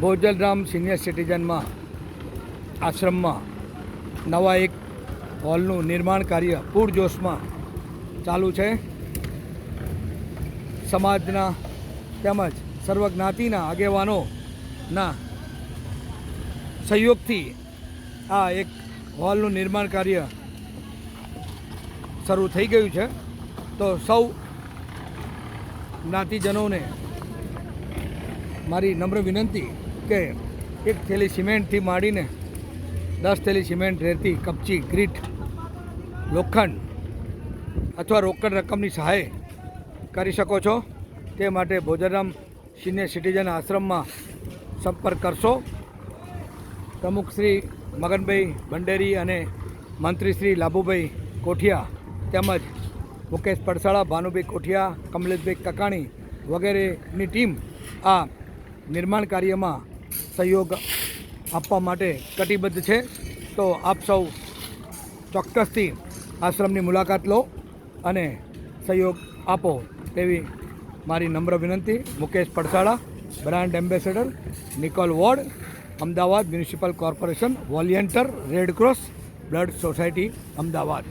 Bhojalram senior સિટીઝનમાં આશ્રમમાં નવા એક હોલનું નિર્માણ કાર્ય પૂરજોશમાં ચાલુ છે. સમાજના તેમજ સર્વજ્ઞાતિના આગેવાનોના સહયોગથી આ એક હોલનું નિર્માણ કાર્ય શરૂ થઈ ગયું છે. તો સૌ જ્ઞાતિજનોને મારી નમ્ર વિનંતી કે એક થેલી સિમેન્ટથી માંડીને દસ થેલી સિમેન્ટ રેતી, કપચી, ગ્રીટ, લોખંડ અથવા રોકડ રકમની સહાય કરી શકો છો. તે માટે ભોજરામ સિનિયર સિટીઝન આશ્રમમાં સંપર્ક કરશો. પ્રમુખ શ્રી મગનભાઈ ભંડેરી અને મંત્રી શ્રી લાભુભાઈ કોઠિયા તેમજ મુકેશ પડસાળા, ભાનુભાઈ કોઠિયા, કમલેશભાઈ કકાણી વગેરેની ટીમ આ નિર્માણ કાર્યમાં સહયોગ આપવા માટે કટિબદ્ધ છે. તો આપ સૌ ચોક્કસથી આશ્રમની મુલાકાત લો અને સહયોગ આપો તેવી મારી નમ્ર વિનંતી. Mukesh Padsala, brand ambassador, Nikol ward, Ahmedabad municipal corporation, volunteer, red cross, blood society, Ahmedabad.